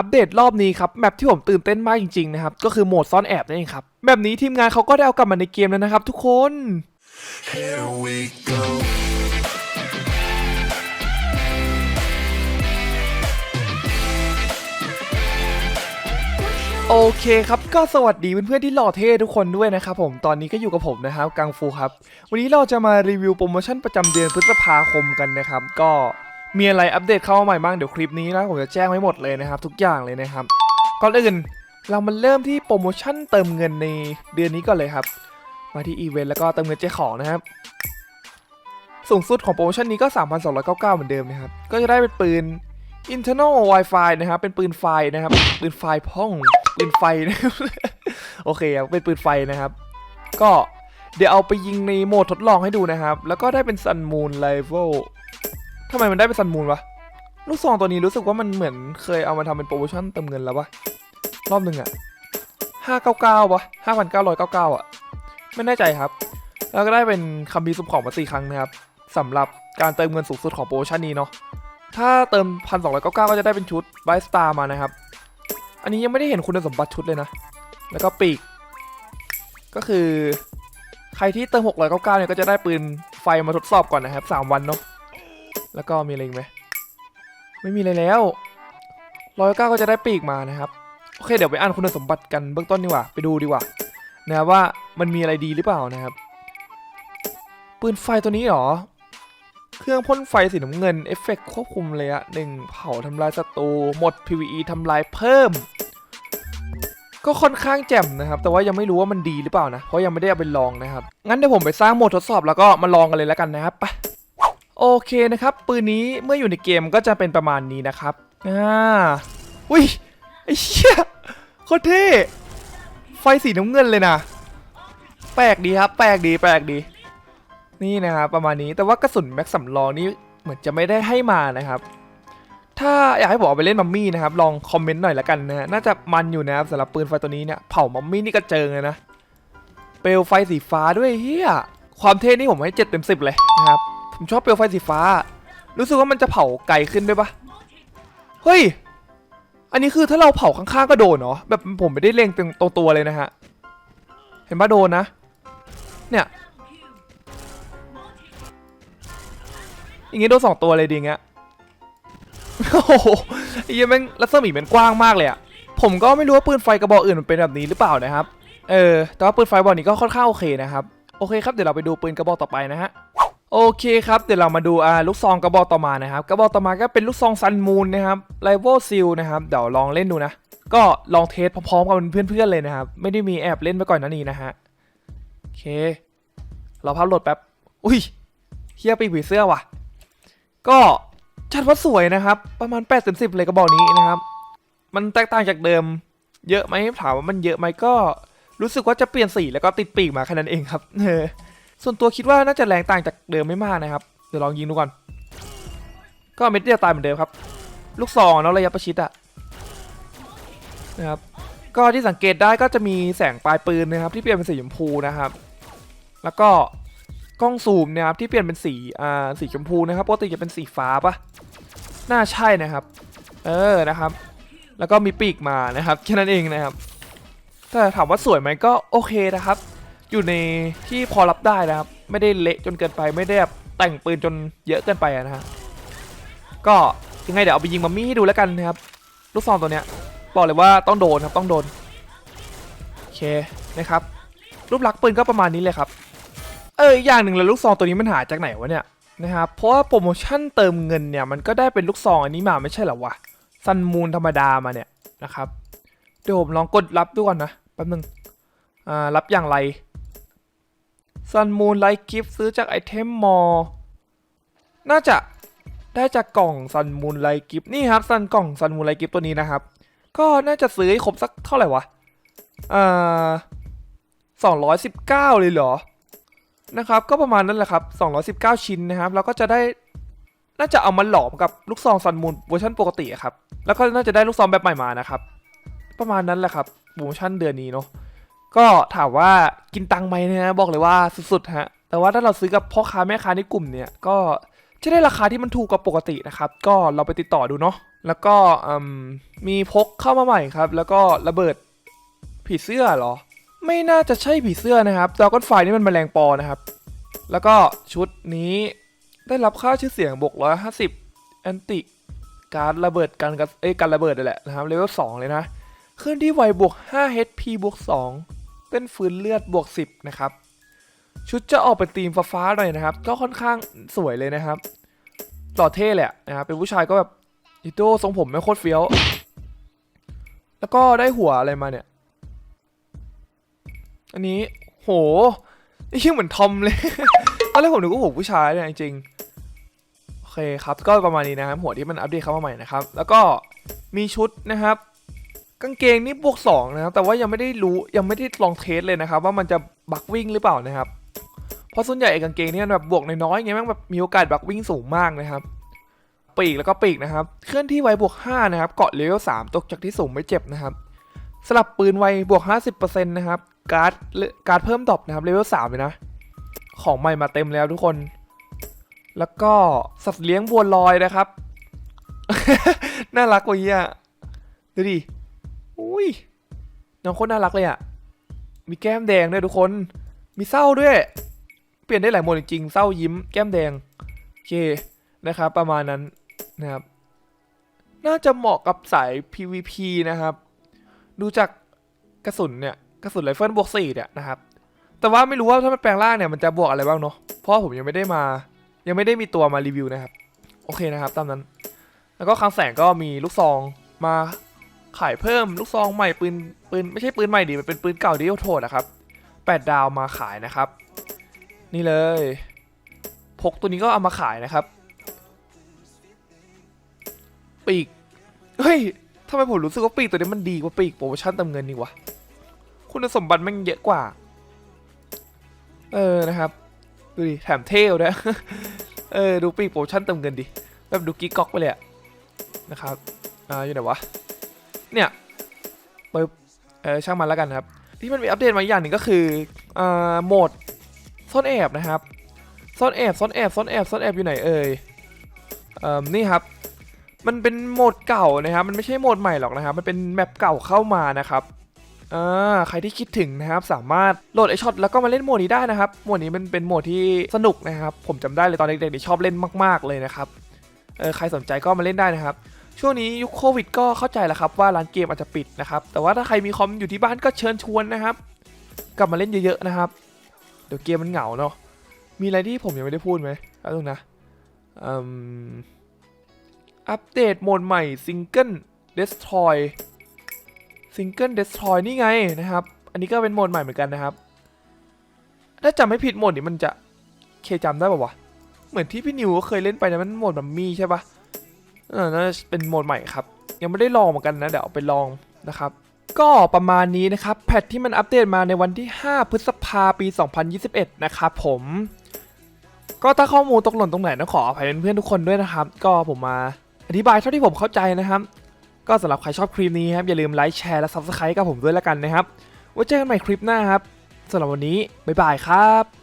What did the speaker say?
อัปเดตรอบนี้ครับแมปที่ผมตื่นเต้นมากจริงๆนะครับก็คือโหมดซ่อนแอบนั่นเองครับแบบนี้ทีมงานเขาก็ได้เอากลับมาในเกมแล้วนะครับทุกคน Here we go. โอเคครับก็สวัสดีเพื่อนๆที่หล่อเท่ทุกคนด้วยนะครับผมตอนนี้ก็อยู่กับผมนะครับกังฟูครับ วันนี้เราจะมารีวิวโปรโมชั่นประจำเดือนพฤษภาคมกันนะครับ ก็ มีอะไรอัปเดตเข้ามาใหม่บ้างเดี๋ยวคลิปนี้นะผมจะแจ้งไว้หมดเลยนะครับ ทุกอย่างเลยนะครับ ก่อนอื่นเรามาเริ่มที่โปรโมชั่นเติมเงินในเดือนนี้ก่อนเลยครับ มาที่อีเวนต์แล้วก็เติมเงินเจ๊ของนะครับ สูงสุดของโปรโมชั่นนี้ก็ 3,299 เหมือนเดิมนะครับ ก็จะได้เป็นปืน internal Wi-Fi นะครับ เป็นปืนไฟนะครับ ปืนไฟพ่อง ปืนไฟนะครับ โอเคครับ เป็นปืนไฟนะครับ ก็เดี๋ยวเอาไปยิงในโหมดทดลองให้ดูนะครับ แล้วก็ได้เป็น Sun Moon Rival ทำไมมันได้เป็น Sun Moon วะ ลูกซองตัวนี้รู้สึกว่ามันเหมือนเคยเอามาทำเป็นโปรโมชั่นเติมเงินแล้ววะรอบหนึ่งอะ599วะ5,999อะไม่แน่ใจครับ แล้วก็ได้เป็นคำพีสุ่มของมาสี่ครั้งนะครับสำหรับการเติมเงินสูงสุดของโปรโมชั่นนี้เนาะ ถ้าเติม1,299ก็จะได้เป็นชุดไบสตาร์มานะครับ อันนี้ยังไม่ได้เห็นคุณสมบัติชุดเลยนะ แล้วก็ปีก ก็คือ ใครที่เติม699เนี่ยก็จะได้ปืนไฟมาทดสอบก่อนนะครับ3วันเนาะ แล้วก็มีอะไรอีกไหมไม่มีอะไรแล้ว199ก็จะได้ปีกมานะครับ โอเค เดี๋ยวไปอ่านคุณสมบัติกันเบื้องต้นดีกว่า ไปดูดีกว่า นะว่ามันมีอะไรดีหรือเปล่านะครับ ปืนไฟตัวนี้หรอ เครื่องพ่นไฟสีน้ำเงิน เอฟเฟกต์ควบคุมระยอะหนึ่งเผาทำลายศัตรู หมด PVE ทำลายเพิ่ม ก็ค่อนข้างแจ่มนะครับ แต่ว่ายังไม่รู้ว่ามันดีหรือเปล่านะ เพราะยังไม่ได้เอาไปลองนะครับ งั้นเดี๋ยวผมไปสร้างโหมดทดสอบแล้วก็มาลองกันเลยแล้วกันนะครับ ไป โอเคนะครับ ปืนนี้เมื่ออยู่ในเกมก็จะเป็นประมาณนี้นะครับอ่าอุ้ยไอ้เชี่ยโคตรเท่ไฟสีน้ำเงินเลยนะ แปลกดีครับ แปลกดี แปลกดี นี่นะครับประมาณนี้แต่ว่ากระสุนแม็กสำรองนี่เหมือนจะไม่ได้ให้มานะครับ ถ้าอยากให้ผมเอาไปเล่นมัมมี่นะครับ ลองคอมเมนต์หน่อยละกันนะฮะน่าจะมันอยู่นะครับสำหรับปืนไฟตัวนี้เนี่ยเผามัมมี่นี่กระเจิงเลยนะ เปลวไฟสีฟ้าด้วยเฮียความเท่นี่ผมให้เจ็ดเต็มสิบเลยนะครับ ผมชอบเปลวไฟสีฟ้า รู้สึกว่ามันจะเผาไกลขึ้นด้วยปะเฮ้ย อันนี้คือถ้าเราเผาข้างๆก็โดนเนาะแบบผมไม่ได้เล็งตรงตัวเลยนะฮะ เห็นปะโดนนะ เนี่ย อย่างงี้โดนสองตัวเลยดีเงี้ย โอ้โหไอ้ยังแม่งรัศมีมันกว้างมากเลยอะผมก็ไม่รู้ว่าปืนไฟกระบอกอื่นมันเป็นแบบนี้หรือเปล่านะครับ เออ แต่ว่าปืนไฟบอกนี้ก็ค่อนข้างโอเคนะครับ โอเคครับ เดี๋ยวเราไปดูปืนกระบอกต่อไปนะฮะ โอเคครับเดี๋ยวเรามาดูอ่าลูกซองกระบอกต่อมานะครับกระบอกต่อมาก็เป็นลูกซองซันมูนนะครับไลเวลซิลนะครับเดี๋ยวลองเล่นดูนะ ก็ลองเทสพร้อมๆกันเพื่อนๆเลยนะครับ ไม่ได้มีแอบเล่นไปก่อนหนั้านี้นะฮะโอเค เราพับโหลดแป๊บอุ้ยเฮียปีผีเสื้อว่ะ ก็ชัดว่าสวยนะครับ ประมาณ8ปดเต็มสิบเลยกระบอกนี้นะครับ มันแตกต่างจากเดิม เยอะไหมถามว่ามันเยอะไหมก็รู้สึกว่าจะเปลี่ยนสีแล้วก็ติดปีกมาแค่นั้นเองครับ ส่วนตัวคิดว่าน่าจะแรงต่างจากเดิมไม่มากนะครับ เดี๋ยวลองยิงดูก่อน ก็เม็ดเดียวตายเหมือนเดิมครับ ลูกซองเนาะระยะประชิดอะนะครับ ก็ที่สังเกตได้ก็จะมีแสงปลายปืนนะครับ ที่เปลี่ยนเป็นสีชมพูนะครับ แล้วก็กล้องซูมนี่ยครับที่เปลี่ยนเป็นสีอ่าสีชมพูนะครับปกติจะเป็นสีฟ้าปะน่าใช่นะครับ เออนะครับ แล้วก็มีปีกมานะครับแค่นั้นเองนะครับ แต่ถามว่าสวยไหมก็โอเคนะครับ อยู่ในที่พอรับได้นะครับ ไม่ได้เละจนเกินไปไม่ได้แบบแต่งปืนจนเยอะเกินไปนะฮะก็ยังไงเดี๋ยวเอาไปยิงมัมมี่ให้ดูแล้วกันนะครับลูกซองตัวเนี้ยบอกเลยว่าต้องโดนครับต้องโดนโอเคนะครับรูปลักษณ์ปืนก็ประมาณนี้เลยครับ เอออย่างหนึ่งเลยลูกซองตัวนี้มันหาจากไหนวะเนี่ยนะครับเพราะว่าโปรโมชั่นเติมเงินเนี่ยมันก็ได้เป็นลูกซองอันนี้มาไม่ใช่เหรอวะซันมูนธรรมดามาเนี่ยนะครับเดี๋ยวผมลองกดรับดูก่อนนะแป๊บนึงอ่ารับอย่างไร ซันมูนไลท์กิฟซื้อจากไอเทมมอลน่าจะได้จากกล่องซันมูนไลท์กิฟนี่ครับซันกล่องซันมูนไลท์กิฟตัวนี้นะครับ ก็น่าจะซื้อให้ครบสักเท่าไหร่วะอ่าสองร้อยสิบเก้าเลยเหรอ นะครับ ก็ประมาณนั้นแหละครับ219ชิ้นนะครับแล้วก็จะได้ น่าจะเอามาหลอมกับลูกซองซันมูนเวอร์ชันปกติครับ แล้วก็น่าจะได้ลูกซองแบบใหม่มานะครับ ประมาณนั้นแหละครับโปรโมชั่นเดือนนี้เนาะ ก็ถามว่ากินตังไหมนะ บอกเลยว่าสุดๆฮะ แต่ว่าถ้าเราซื้อกับพ่อค้าแม่ค้าในกลุ่มเนี่ยก็จะได้ราคาที่มันถูกกว่าปกตินะครับ ก็เราไปติดต่อดูเนาะ แล้วก็มีพกเข้ามาใหม่ครับ แล้วก็ระเบิดผีเสื้อเหรอ ไม่น่าจะใช่ผีเสื้อนะครับดราก้อนไฟนี่มันแมลงปอนะครับ แล้วก็ชุดนี้ได้รับค่าชื่อเสียงบวก150แอนติการระเบิดกันกับเอ้การระเบิดนั่นแหละนะครับเลเวล2เลยนะเคลื่อนที่ไวบวก5 HP บวก2 เต้นฟืนเลือดบวก 10 นะครับ ชุดจะออกเป็นธีมฟ้าๆหน่อยนะครับ ก็ค่อนข้างสวยเลยนะครับ หล่อเท่เละนะครับ เป็นผู้ชายก็แบบอิโต้ทรงผมไม่โคตรเฟี้ยว แล้วก็ได้หัวอะไรมาเนี่ย อันนี้โหนี่ชื่อเหมือนทอมเลยตอนแรกผมนึกว่าหัวผู้ชายเนี่ยจริงโอเคครับ ก็ประมาณนี้นะครับ หัวที่มันอัปเดตเข้ามาใหม่นะครับ แล้วก็มีชุดนะครับ กางเกงนี่บวกสองนะครับแต่ว่ายังไม่ได้รู้ยังไม่ได้ลองเทสเลยนะครับ ว่ามันจะบักวิ่งหรือเปล่านะครับเพราะส่วนใหญ่กางเกงเนี่ยแบบบวกน้อยๆไงแม่งแบบมีโอกาสบักวิ่งสูงมากนะครับปีกแล้วก็ปีกนะครับ เคลื่อนที่ไวบวก5นะครับเกาะเลเวล3ตกจากที่สูงไม่เจ็บนะครับสลับปืนไวบวก 50%นะครับการ์ดการ์ดเพิ่มดรอปนะครับเลเวล3เลยนะ ของใหม่มาเต็มแล้วทุกคน แล้วก็สัตว์เลี้ยงบัวลอยนะครับ น่ารักกว่าเหี้ยดูดิ อุ้ยน้องโคตรน่ารักเลยอะ่ะมีแก้มแดงด้วยทุกคน มีเศร้าด้วย เปลี่ยนได้หลายโหมดจริงๆเศร้ายิ้มแก้มแดง โอเคนะครับ ประมาณนั้นนะครับ น่าจะเหมาะกับสาย PVP นะครับ ดูจากกระสุนเนี่ยกระสุนไรเฟิลบวกสี่เนี่ยนะครับ แต่ว่าไม่รู้ว่าถ้ามันแปลงร่างเนี่ยมันจะบวกอะไรบ้างเนาะ เพราะผมยังไม่ได้มา ยังไม่ได้มีตัวมารีวิวนะครับ โอเคนะครับ ตามนั้น แล้วก็คลังแสงก็มีลูกซองมา ขายเพิ่มลูกซองใหม่ปืนปืนไม่ใช่ปืนใหม่ดิมันเป็นปืนเก่าดิโอโทษนะครับแปดดาวมาขายนะครับ นี่เลยพกตัวนี้ก็เอามาขายนะครับ ปีกเฮ้ยทำไมผมรู้สึกว่าปีกตัวนี้มันดีกว่าปีกโปรโมชั่นเติมเงินนี่วะคุณสมบัติมันเยอะกว่า เออนะครับดูดิแถมเท่ด้วยเออดูปีกโปรโมชั่นเติมเงินดิแบบดูกิ๊กก๊อกไปเลยะนะครับอ่าอยู่ไหนวะ เนี่ยปึ๊บเออช่างมันแล้วกันครับ ที่มันมีอัปเดตมาอย่างหนึ่งก็คืออ่าโหมดซ่อนแอบนะครับซ่อนแอบซ่อนแอบซ่อนแอบซ่อนแอบอยู่ไหนเอ่ยเอ่อนี่ครับ มันเป็นโหมดเก่านะครับ มันไม่ใช่โหมดใหม่หรอกนะครับ มันเป็นแมปเก่าเข้ามานะครับอ่าใครที่คิดถึงนะครับ สามารถโหลดไอช็อตแล้วก็มาเล่นโหมดนี้ได้นะครับโหมดนี้มันเป็นโหมดที่สนุกนะครับ ผมจำได้เลยตอนเด็กๆนี่ชอบเล่นมาก ๆเลยนะครับเออใครสนใจก็มาเล่นได้นะครับ ช่วงนี้ยุคโควิดก็เข้าใจแล้วครับว่าร้านเกมอาจจะปิดนะครับ แต่ว่าถ้าใครมีคอมอยู่ที่บ้านก็เชิญชวนนะครับ กลับมาเล่นเยอะๆนะครับ เดี๋ยวเกมมันเหงาเนาะ มีอะไรที่ผมยังไม่ได้พูดไหมเอาตรงนะอัปเดตโหมดใหม่ซิงเกิล Destroy ซิงเกิล Destroy นี่ไงนะครับ อันนี้ก็เป็นโหมดใหม่เหมือนกันนะครับ ถ้าจำไม่ผิดโหมดนี้มันจะเคจำได้ป่าวะ เหมือนที่พี่นิวเคยเล่นไปนะมันโหมดแบบมีใช่ปะ เออน่าจะเป็นโหมดใหม่ครับ ยังไม่ได้ลองเหมือนกันนะ เดี๋ยวเอาไปลองนะครับ ก็ประมาณนี้นะครับ แพทที่มันอัปเดตมาในวันที่ 5 พฤษภาปี 2021 นะครับผม ก็ถ้าข้อมูลตกหล่นตรงไหนต้องขออภัยเพื่อนๆทุกคนด้วยนะครับ ก็ผมมาอธิบายเท่าที่ผมเข้าใจนะครับ ก็สำหรับใครชอบคลิปนี้ครับอย่าลืมไลค์แชร์และ Subscribe กับผมด้วยละกันนะครับไว้เจอกันใหม่คลิปหน้าครับสำหรับวันนี้บ๊ายบายครับ